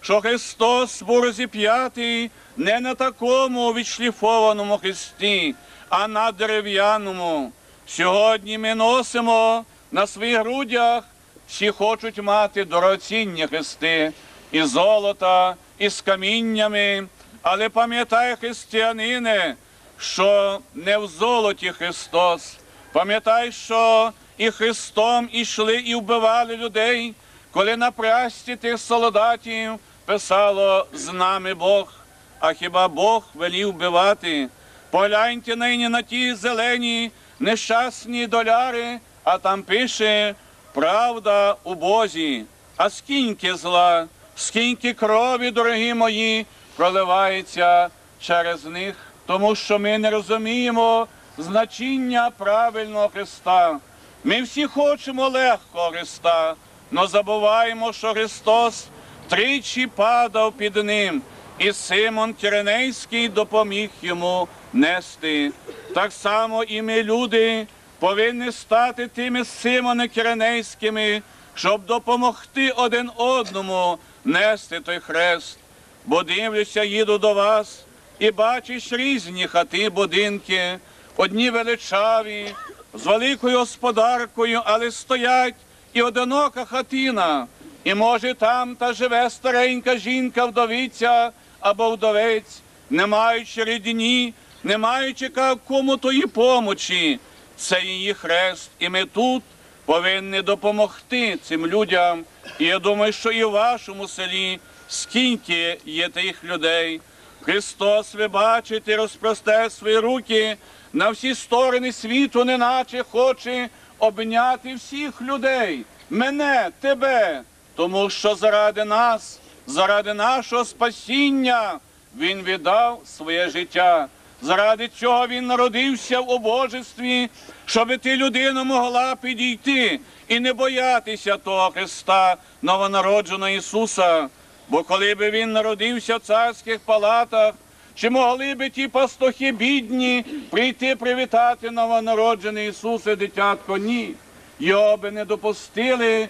що Христос був розіп'ятий не на такому відшліфованому хресті, а на дерев'яному. Сьогодні ми носимо на своїх грудях, всі хочуть мати дорогоцінні хрести і золота, і з каміннями. Але пам'ятай, християнине, що не в золоті Христос. Пам'ятай, що і Христом ішли і вбивали людей, коли на прасті тих солдатів писало з нами Бог. А хіба Бог велів вбивати? Погляньте нині на ті зелені нещасні доляри, а там пише правда у Бозі. А скільки зла, скільки крові, дорогі мої, проливається через них, тому що ми не розуміємо значення правильного Христа. Ми всі хочемо легкого Христа, але забуваємо, що Христос тричі падав під ним, і Симон Киренейський допоміг йому нести. Так само і ми, люди, повинні стати тими Симони Киренейськими, щоб допомогти один одному нести той хрест. Бо дивлюся, їду до вас і бачиш різні хати, будинки, одні величаві, з великою господаркою, але стоять і одинока хатина. І може там та живе старенька жінка, вдовиця або вдовець, не маючи рідні, не маючи кому тої помочі. Це її хрест, і ми тут повинні допомогти цим людям. І я думаю, що і в вашому селі скільки є тих людей. Христос, ви бачите, розпросте свої руки на всі сторони світу, неначе хоче обняти всіх людей, мене, тебе, тому що заради нас, заради нашого спасіння Він віддав своє життя. Заради цього він народився в обожестві, щоб ти людина могла підійти і не боятися того Христа, новонародженого Ісуса. Бо коли би він народився в царських палатах, чи могли би ті пастухи бідні прийти привітати новонароджене Ісусе, дитятко? Ні. Його би не допустили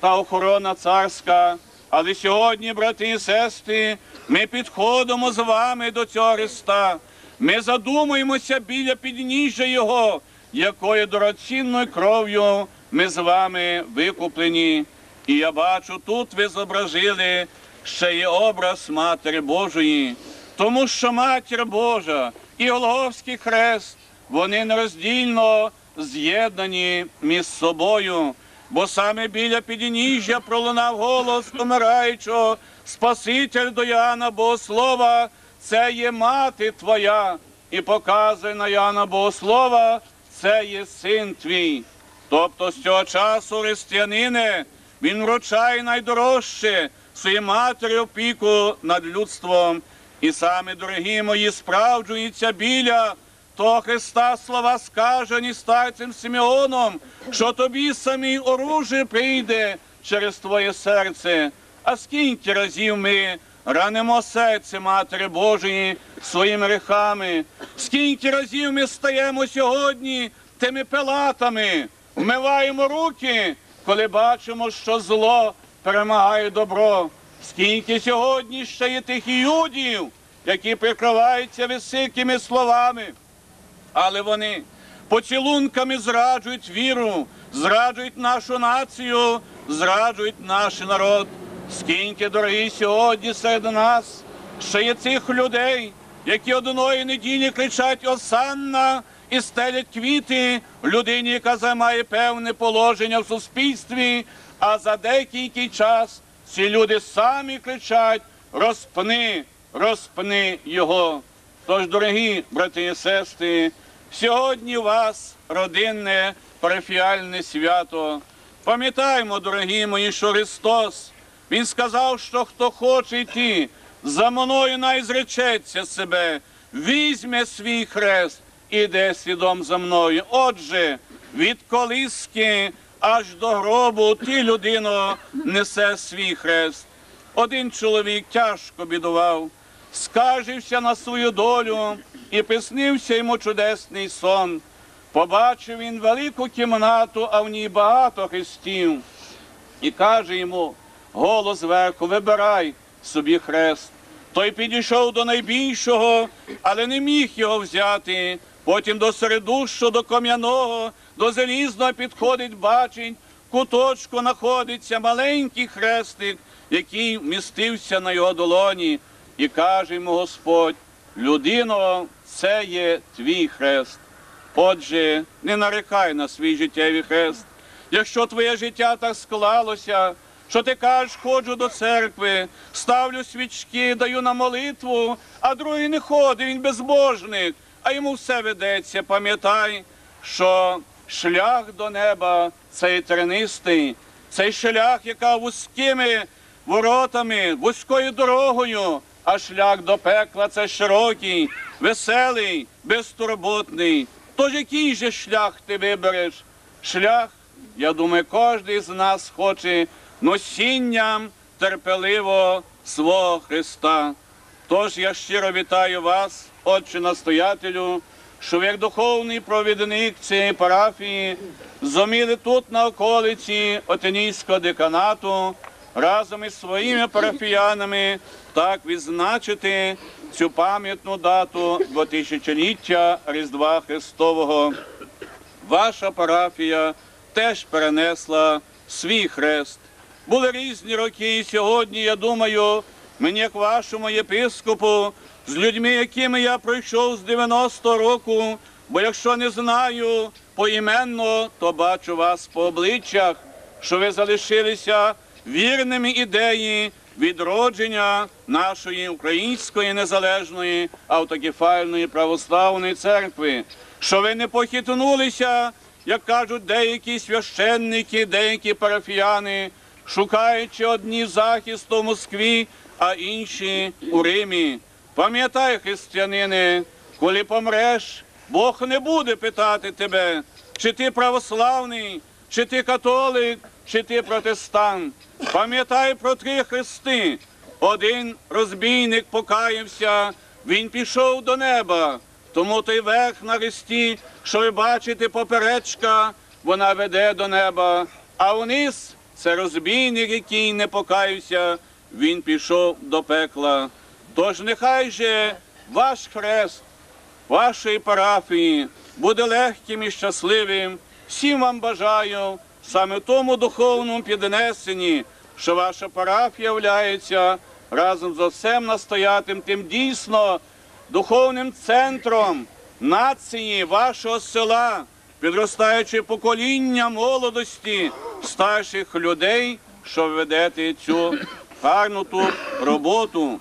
та охорона царська. Але сьогодні, брати і сестри, ми підходимо з вами до цього Христа. Ми задумуємося біля підніжжя Його, якою дорогоцінною кров'ю ми з вами викуплені. І я бачу, тут ви зобразили ще є образ Матері Божої, тому що Матір Божа і Голговський хрест, вони нероздільно з'єднані між собою, бо саме біля підніжжя пролунав голос умираючого, Спаситель до Яна Богослова, це є мати твоя, і показує на Яна Богослова, це є син твій. Тобто з цього часу християнине, він вручає найдорожче своїй матері опіку над людством. І саме, дорогі мої, справджується біля того Христа слова скажені старцем Симеоном, що тобі самі оружие прийде через твоє серце. А скільки разів ми ранимо серце Матері Божої своїми грехами, скільки разів ми стаємо сьогодні тими пилатами, вмиваємо руки, коли бачимо, що зло перемагає добро. Скільки сьогодні ще є тих іудів, які прикриваються високими словами, але вони поцілунками зраджують віру, зраджують нашу націю, зраджують наш народ. Скільки, дорогі, сьогодні серед нас ще є цих людей, які одної неділі кричать Осанна і стелять квіти людині, яка займає певне положення в суспільстві, а за деякий час ці люди самі кричать розпни, розпни його. Тож, дорогі брати і сестри, сьогодні вас родинне парафіальне свято. Пам'ятаємо, дорогі мої, що Христос, Він сказав, що хто хоче йти, за мною най зречеться себе, візьме свій хрест, іде слідом за мною. Отже, від колиски аж до гробу ти, людино, несе свій хрест. Один чоловік тяжко бідував, скаржився на свою долю і приснився йому чудесний сон. Побачив він велику кімнату, а в ній багато хрестів. І каже йому голос зверху, вибирай, собі хрест. Той підійшов до найбільшого, але не міг його взяти. Потім до середущого, до кам'яного, до залізного підходить, бачить, куточку знаходиться маленький хрестик, який вмістився на його долоні, і каже йому Господь: людино, це є твій хрест. Отже, не нарекай на свій життєвий хрест. Якщо твоє життя так склалося, що ти кажеш, ходжу до церкви, ставлю свічки, даю на молитву, а другий не ходить, він безбожник, а йому все ведеться. Пам'ятай, що шлях до неба цей тернистий, цей шлях, яка вузькими воротами, вузькою дорогою, а шлях до пекла це широкий, веселий, безтурботний. Тож який же шлях ти вибереш? Шлях, я думаю, кожен з нас хоче носінням терпеливо свого Христа. Тож я щиро вітаю вас, Отче настоятелю, що ви як духовний провідник цієї парафії зуміли тут на околиці Отенійського деканату разом із своїми парафіянами так відзначити цю пам'ятну дату 2000-ліття Різдва Христового. Ваша парафія теж перенесла свій хрест. Були різні роки, і сьогодні, я думаю, мені, як вашому єпископу, з людьми, якими я пройшов з 90-го року, бо якщо не знаю поіменно, то бачу вас по обличчях, що ви залишилися вірними ідеї відродження нашої української незалежної автокефальної православної церкви, що ви не похитнулися, як кажуть деякі священники, деякі парафіяни, шукаючи одні захисту в Москві, а інші у Римі. Пам'ятай, християнине, коли помреш, Бог не буде питати тебе, чи ти православний, чи ти католик, чи ти протестант. Пам'ятай про три хрести. Один розбійник покаявся, він пішов до неба. Тому той верх на хресті, що ви бачите, поперечка, вона веде до неба. А вниз це розбійник, який не покаявся, він пішов до пекла. Тож нехай же ваш хрест вашої парафії буде легким і щасливим. Всім вам бажаю саме тому духовному піднесенні, що ваша парафія являється разом з отцем настоятим, тим дійсно духовним центром нації вашого села, підростаючи покоління молодості старших людей, що ведете цю гарну ту роботу.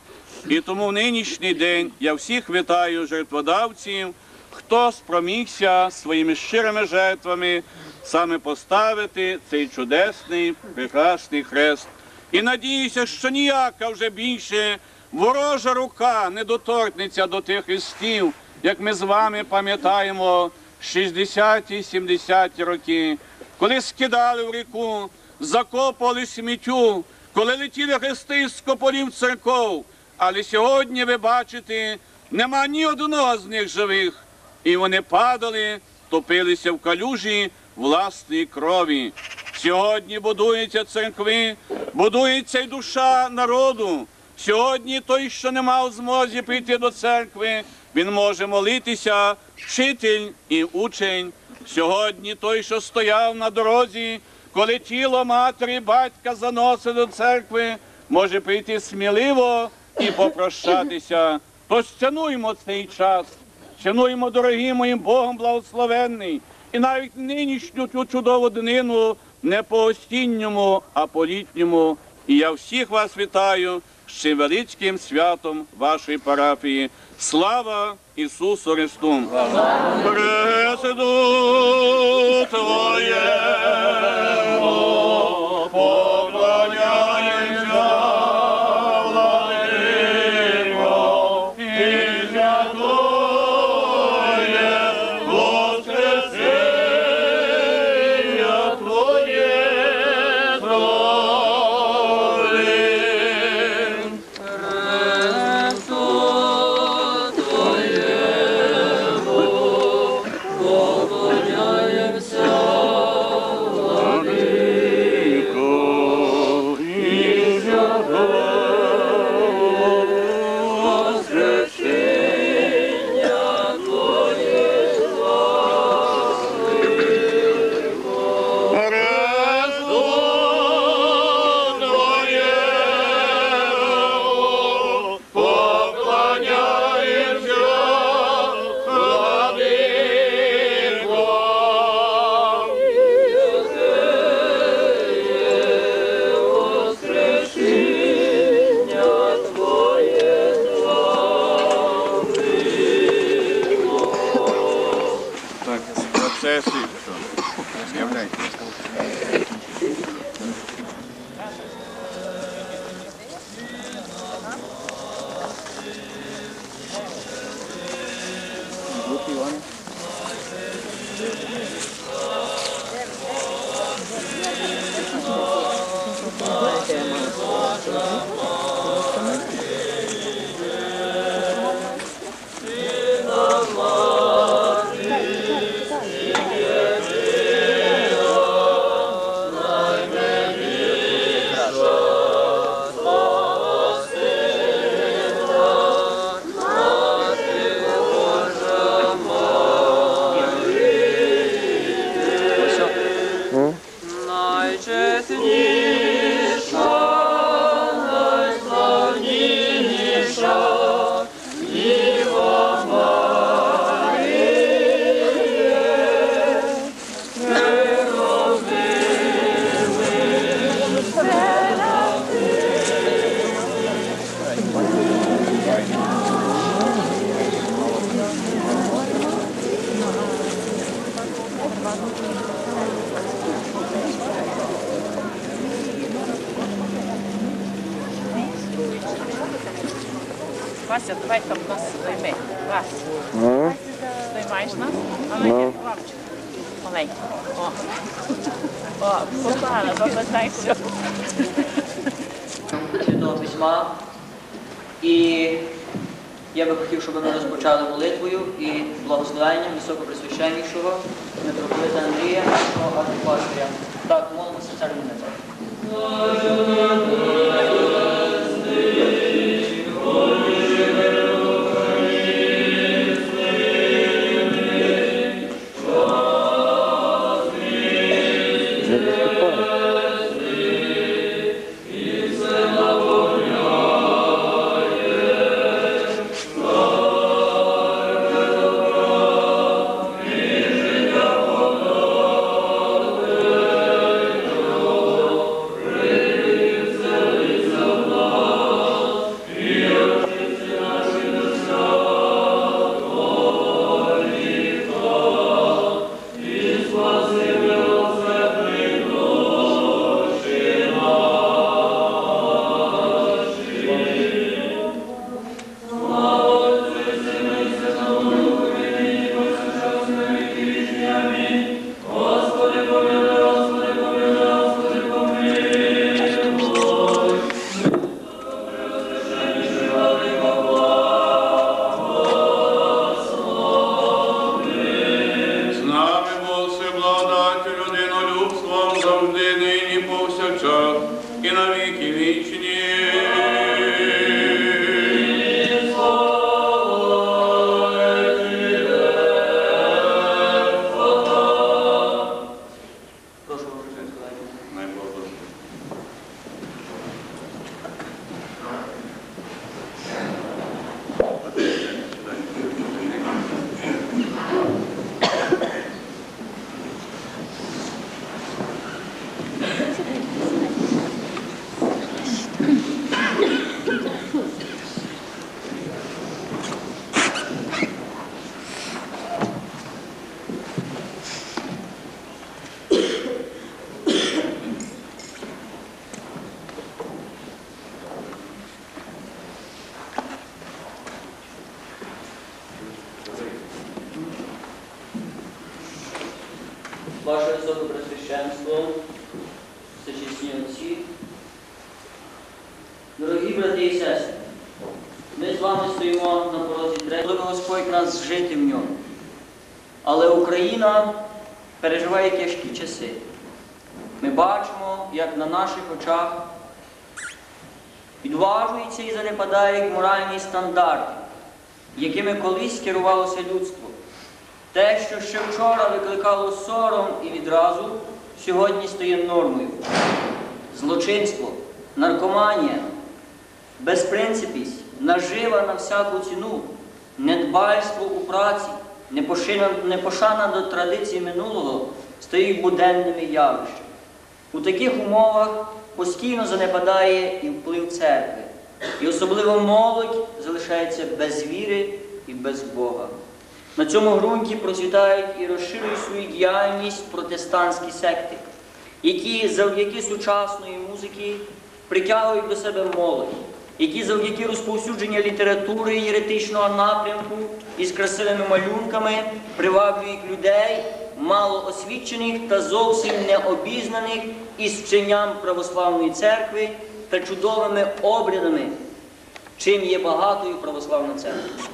І тому в нинішній день я всіх вітаю жертводавців, хто спромігся своїми щирими жертвами саме поставити цей чудесний, прекрасний хрест. І надіюся, що ніяка вже більше ворожа рука не доторкнеться до тих хрестів, як ми з вами пам'ятаємо 60-ті, 70-ті роки, коли скидали в ріку, закопували сміттю, коли летіли хрести з кополів церков. Але сьогодні ви бачите, нема ні одного з них живих. І вони падали, топилися в калюжі власної крові. Сьогодні будуються церкви, будується й душа народу. Сьогодні той, що не мав змозі прийти до церкви, він може молитися, вчитель і учень. Сьогодні той, що стояв на дорозі, коли тіло матері, батька заносить до церкви, може прийти сміливо і попрощатися. Тож цінуємо цей час, цінуємо, дорогі моїм Богом благословенний, і навіть нинішню цю чудову днину не по осінньому, а по літньому. І я всіх вас вітаю з цим величким святом вашої парафії. Слава Ісусу Христу! Христу Твоєму Вася, давай там нас займи. Вас. Ну, Займаєш нас? А ми Ну. хлопчик. Маленький. О. О, знай, куди. Святого Письма. І я би хотів, щоб ми розпочали молитвою і благословенням високоприсвященнішого митрополита Андрія, нашого архіпастиря. Так, молимося царю неба. Вами на порозі третього. Коли Господь нас жити в ньому. Але Україна переживає тяжкі часи. Ми бачимо, як на наших очах підважуються і занепадають моральні стандарти, якими колись керувалося людство. Те, що ще вчора викликало сором і відразу, сьогодні стає нормою. Злочинство, наркоманія, безпринципість, нажива на всяку ціну, недбальство у праці, непошана до традицій минулого стають буденними явищами. У таких умовах постійно занепадає і вплив церкви, і особливо молодь залишається без віри і без Бога. На цьому ґрунті процвітають і розширюють свою діяльність протестантські секти, які завдяки сучасної музики притягують до себе молодь, які завдяки розповсюдженню літератури єретичного напрямку із красивими малюнками приваблюють людей, малоосвічених та зовсім необізнаних із вченням православної церкви та чудовими обрядами, чим є багатою православна церква.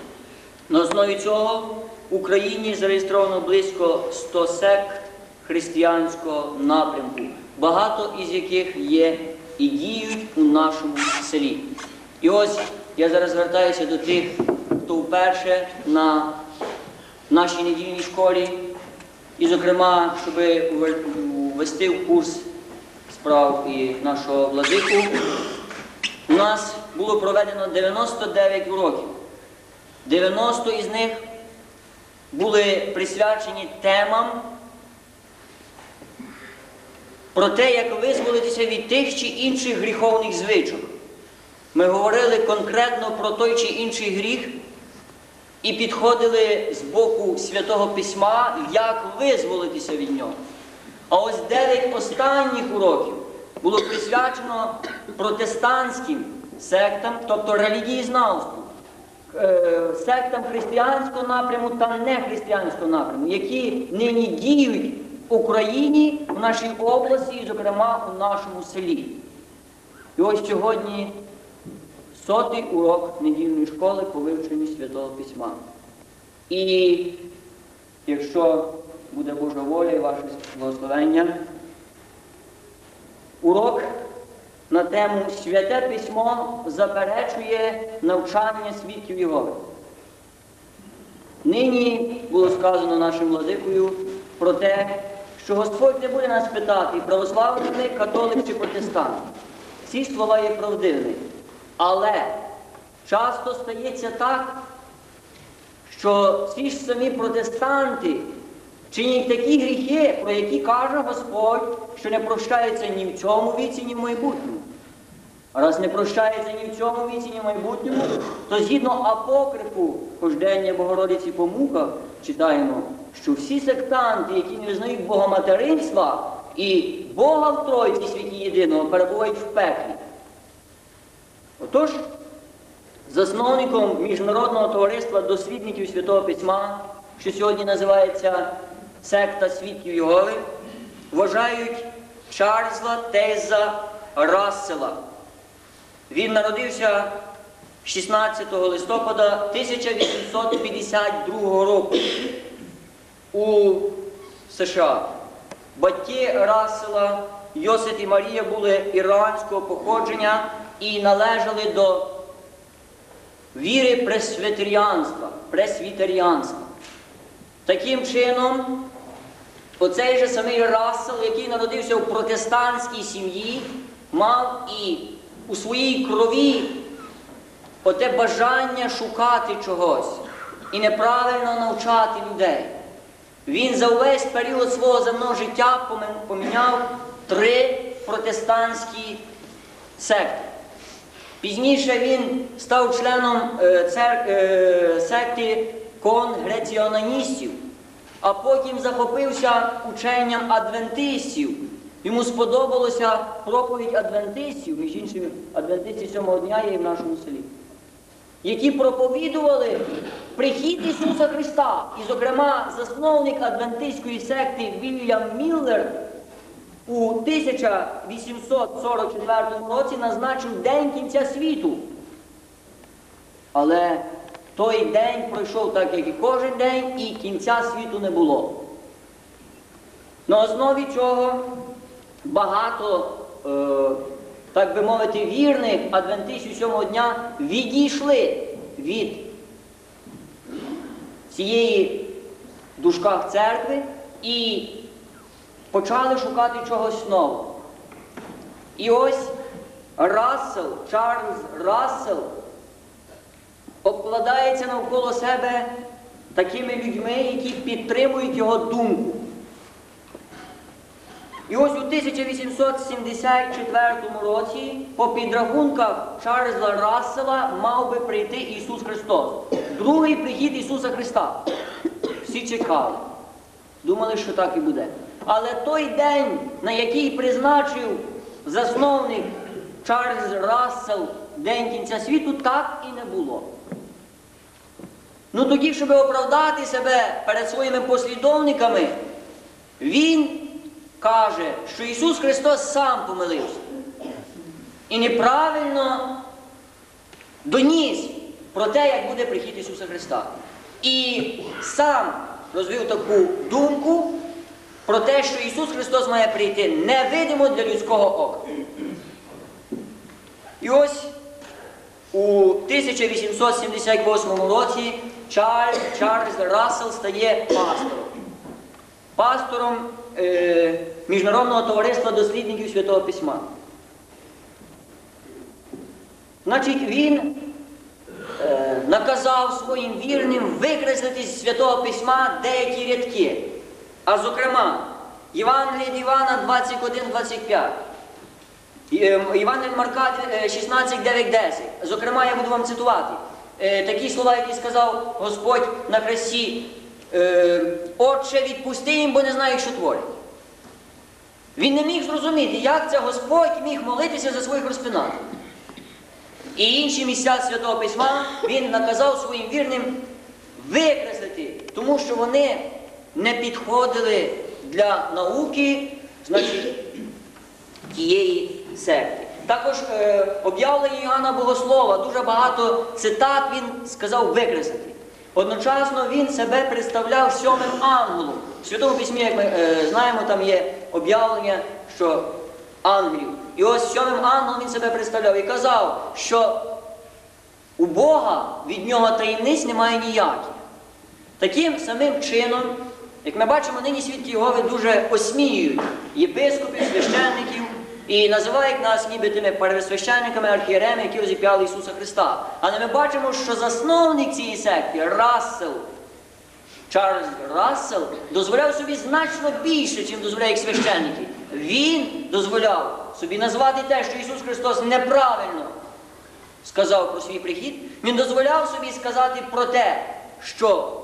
На основі цього в Україні зареєстровано близько 100 сект християнського напрямку, багато із яких є і діють у нашому селі. І ось я зараз звертаюся до тих, хто вперше на нашій недільній школі, і, зокрема, щоб ввести в курс справ і нашого владику, у нас було проведено 99 уроків. 90 із них були присвячені темам про те, як визволитися від тих чи інших гріховних звичок. Ми говорили конкретно про той чи інший гріх і підходили з боку Святого Письма, як визволитися від нього. А ось дев'ять останніх уроків було присвячено протестантським сектам, тобто релігієзнавству. е, сектам християнського напряму та нехристиянського напряму, які нині діють Україні, в нашій області, і, зокрема, у нашому селі. І ось сьогодні сотий урок недільної школи по вивченню Святого Письма. І якщо буде Божа воля і ваше благословення, урок на тему Святе Письмо заперечує навчання свідків Єгови. Нині було сказано нашим владикою про те, що Господь не буде нас питати, православний ми, католик чи протестант. Ці слова є правдивими. Але часто стається так, що ці ж самі протестанти чинять такі гріхи, про які каже Господь, що не прощаються ні в цьому віці, ні в майбутньому. А раз не прощається ні в цьому віці, ні в майбутньому, то згідно апокрифу хождення Богородиці по муках читаємо, що всі сектанти, які не визнають Бога материнства і Бога в Тройці світі єдиного, перебувають в пеклі. Отож, засновником Міжнародного товариства дослідників Святого Письма, що сьогодні називається секта свідків Єгови, вважають Чарльза Тейза Рассела. Він народився 16 листопада 1852 року у США. Батьки Рассела, Йосип і Марія були іранського походження і належали до віри пресвітеріанства, пресвітеріанства. Таким чином, оцей же самий Рассел, який народився в протестантській сім'ї, мав і у своїй крові оте бажання шукати чогось і неправильно навчати людей. Він за увесь період свого земного життя поміняв три протестантські секти. Пізніше він став членом е, цер... е, секти конгреціонаністів, а потім захопився ученням адвентистів. Йому сподобалася проповідь адвентистів, між іншим, адвентисти сьомого дня є і в нашому селі, які проповідували прихід Ісуса Христа. І, зокрема, засновник адвентистської секти Вільям Міллер у 1844 році назначив День кінця світу. Але той день пройшов так, як і кожен день, і кінця світу не було. На основі цього багато, е, так би мовити, вірних адвентистів сьомого дня відійшли від цієї в церкви і почали шукати чогось нового. І ось Рассел, Чарльз Рассел обкладається навколо себе такими людьми, які підтримують його думку. І ось у 1874 році, по підрахунках Чарльза Рассела, мав би прийти Ісус Христос. Другий прихід Ісуса Христа. Всі чекали. Думали, що так і буде. Але той день, на який призначив засновник Чарльз Рассел День кінця світу, так і не було. Ну тоді, щоб оправдати себе перед своїми послідовниками, він каже, що Ісус Христос сам помилився. І неправильно доніс про те, як буде прихід Ісуса Христа. І сам розвив таку думку про те, що Ісус Христос має прийти невидимо для людського ока. І ось у 1878 році Чарльз, Рассел стає пастором. Пастором е, Міжнародного товариства дослідників Святого Письма. Значить, він е, наказав своїм вірним викреслити з Святого Письма деякі рядки. А зокрема, Євангеліє від Івана 21-25. Іван від Марка е, 16, 9, 10. Зокрема, я буду вам цитувати такі слова, які сказав Господь на хресті. Е, Отче, відпусти їм, бо не знають, що творять. Він не міг зрозуміти, як це Господь міг молитися за своїх розпинатів. і інші місця Святого Письма він наказав своїм вірним викреслити, тому що вони не підходили для науки, значить, тієї секти. Також е, об'явлення Іоанна Богослова, дуже багато цитат він сказав викреслити. Одночасно він себе представляв сьомим ангелом. В Святому Письмі, як ми е, знаємо, там є об'явлення, що ангелів. І ось сьомим ангелом він себе представляв і казав, що у Бога від нього таємниць немає ніяких. Таким самим чином, як ми бачимо, нині свідки Єгови дуже осміюють єпископів, священників і називають нас ніби тими первосвященниками, архієреми, які розіп'яли Ісуса Христа. Але ми бачимо, що засновник цієї секти, Рассел, Чарльз Рассел, дозволяв собі значно більше, чим дозволяють священники. Він дозволяв собі назвати те, що Ісус Христос неправильно сказав про свій прихід, він дозволяв собі сказати про те, що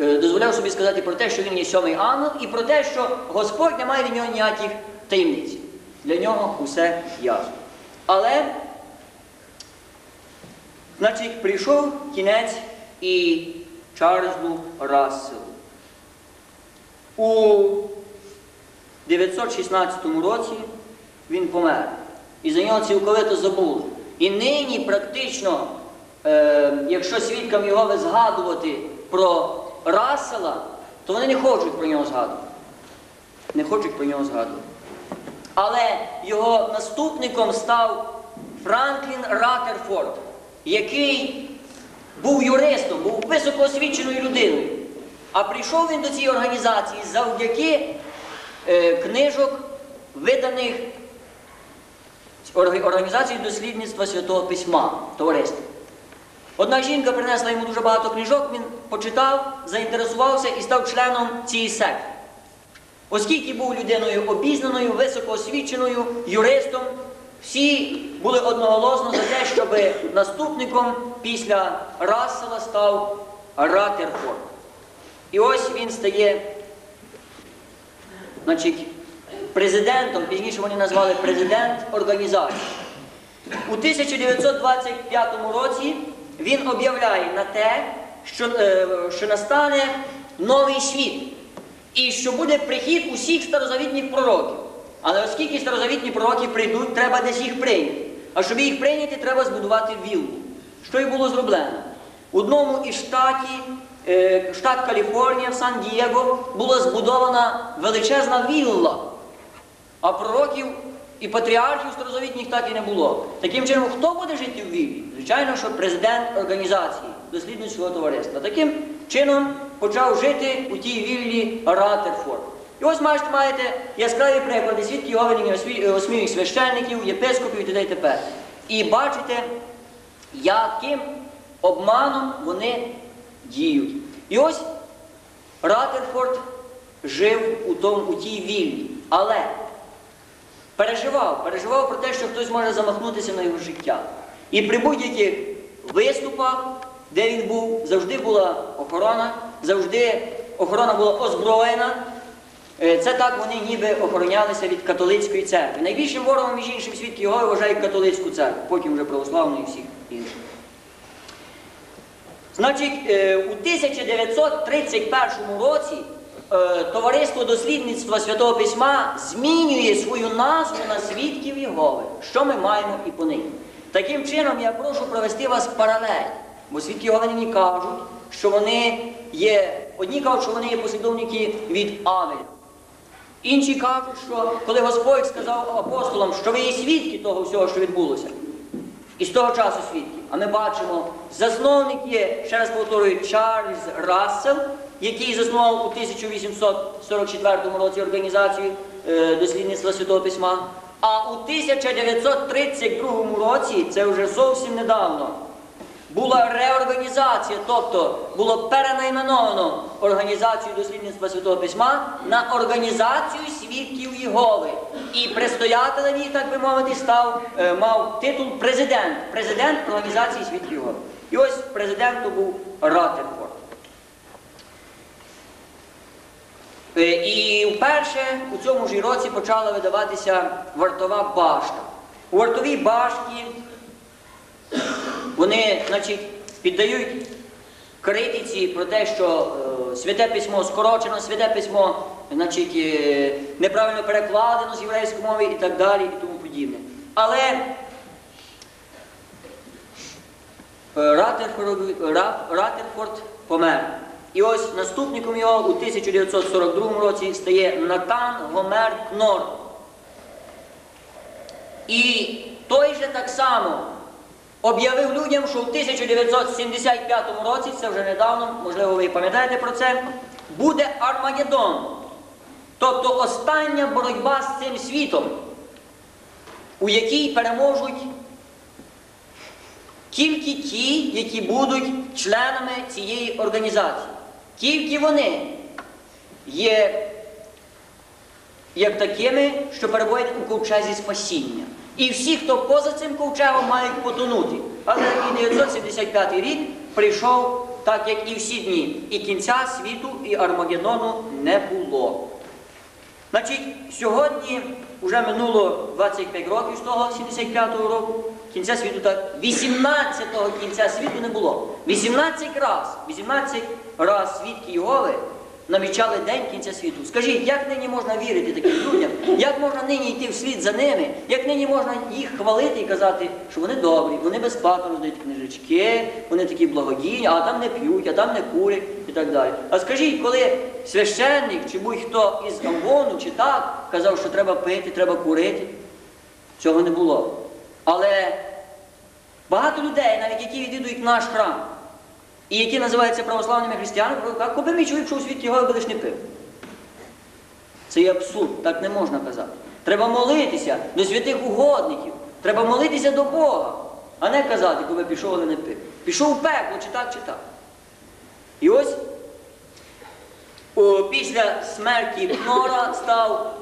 е, дозволяв собі сказати про те, що він є сьомий ангел, і про те, що Господь не має від нього ніяких таємниць. Для нього усе ясно. Але, значить, прийшов кінець і Чарльзу Расселу. У 916 році він помер. І за нього цілковито забули. І нині практично, е, якщо свідкам його згадувати про Рассела, то вони не хочуть про нього згадувати. Не хочуть про нього згадувати. Але його наступником став Франклін Ратерфорд, який був юристом, був високоосвіченою людиною. А прийшов він до цієї організації завдяки е, книжок, виданих орг- організації дослідництва Святого Письма, товариства. Одна жінка принесла йому дуже багато книжок, він почитав, заінтересувався і став членом цієї секти. Оскільки був людиною обізнаною, високоосвіченою, юристом, всі були одноголосно за те, щоб наступником після Рассела став Ратерфорд. І ось він стає значить, президентом, пізніше вони назвали президент організації. У 1925 році він об'являє на те, що, е, що настане новий світ і що буде прихід усіх старозавітніх пророків. Але оскільки старозавітні пророки прийдуть, треба десь їх прийняти. А щоб їх прийняти, треба збудувати віллу. Що й було зроблено? У одному із штатів, е, штат Каліфорнія Сан-Дієго, була збудована величезна вілла. А пророків і патріархів старозавітніх так і не було. Таким чином, хто буде жити в віллі? Звичайно, що президент організації дослідницького товариства. Таким чином почав жити у тій віллі Ратерфорд. І ось маєте, маєте яскраві приклади свідки Йовеліні осміюють священників, єпископів і т.д. і т.п. І бачите, яким обманом вони діють. І ось Ратерфорд жив у, тій віллі. Але переживав, переживав про те, що хтось може замахнутися на його життя. І при будь-яких виступах, де він був, завжди була охорона, завжди охорона була озброєна. Е, Це так вони ніби охоронялися від католицької церкви. Найбільшим ворогом, між іншим, свідки його вважають католицьку церкву, потім вже православну і всіх інших. Значить, е, у 1931 році е, Товариство дослідництва Святого Письма змінює свою назву на свідків Єгови, що ми маємо і понині. Таким чином, я прошу провести вас паралель, бо свідки Єгови нині кажуть, що вони є, одні кажуть, що вони є послідовники від Авеля. Інші кажуть, що коли Господь сказав апостолам, що ви є свідки того всього, що відбулося, і з того часу свідки. А ми бачимо, засновник є, ще раз повторюю, Чарльз Рассел, який заснував у 1844 році організацію е, дослідництва Святого Письма. А у 1932 році, це вже зовсім недавно, була реорганізація, тобто було перенайменовано організацію дослідництва Святого Письма на організацію свідків Єгови. І предстоятелем її, так би мовити, став, е, мав титул президент. Президент організації свідків Єгови. І ось президентом був Ратерфорд. Е, І вперше у цьому ж році почала видаватися вартова башта. у вартовій башті вони значить, піддають критиці про те, що е, святе письмо скорочено, святе письмо значить, е, неправильно перекладено з єврейської мови і так далі, і тому подібне. Але е, Ратерфорд, Ратерфорд помер. І ось наступником його у 1942 році стає Натан Гомер Кнор. І той же так само об'явив людям, що в 1975 році, це вже недавно, можливо, ви пам'ятаєте про це, буде Армагеддон. Тобто остання боротьба з цим світом, у якій переможуть тільки ті, які будуть членами цієї організації. Тільки вони є як такими, що перебувають у ковчезі спасіння. І всі, хто поза цим ковчегом, мають потонути. Але і 975 рік прийшов, так як і всі дні, і кінця світу, і Армагеддону не було. Значить, сьогодні вже минуло 25 років з того 75-го року. Кінця світу так 18-го кінця світу не було. 18 раз, 18 раз свідки Єгови намічали день кінця світу. Скажіть, як нині можна вірити таким людям? Як можна нині йти вслід за ними? Як нині можна їх хвалити і казати, що вони добрі, вони безплатно роздають книжечки, вони такі благодійні, а там не п'ють, а там не курять і так далі. А скажіть, коли священник чи будь-хто із Амвону чи так казав, що треба пити, треба курити, цього не було. Але багато людей, навіть які відвідують наш храм, і які називаються православними християнами, коли мій чоловік, що у світі його будеш не пив. Це є абсурд, так не можна казати. Треба молитися до святих угодників, треба молитися до Бога, а не казати, коли пішов, але не пив. Пішов у пекло, чи так, чи так. І ось після смерті Кнора став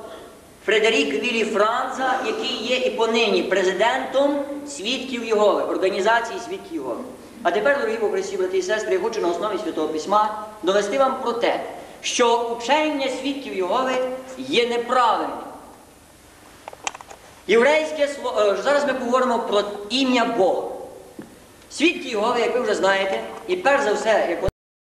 Фредерік Віллі Франца, який є і понині президентом свідків Єгови, організації свідків Єгови. А тепер, дорогі попросі, брати і сестри, я хочу на основі Святого Письма довести вам про те, що учення свідків Йогови є неправильним. Єврейське слово, е, зараз ми поговоримо про ім'я Бога. Свідки Йогови, як ви вже знаєте, і перш за все, як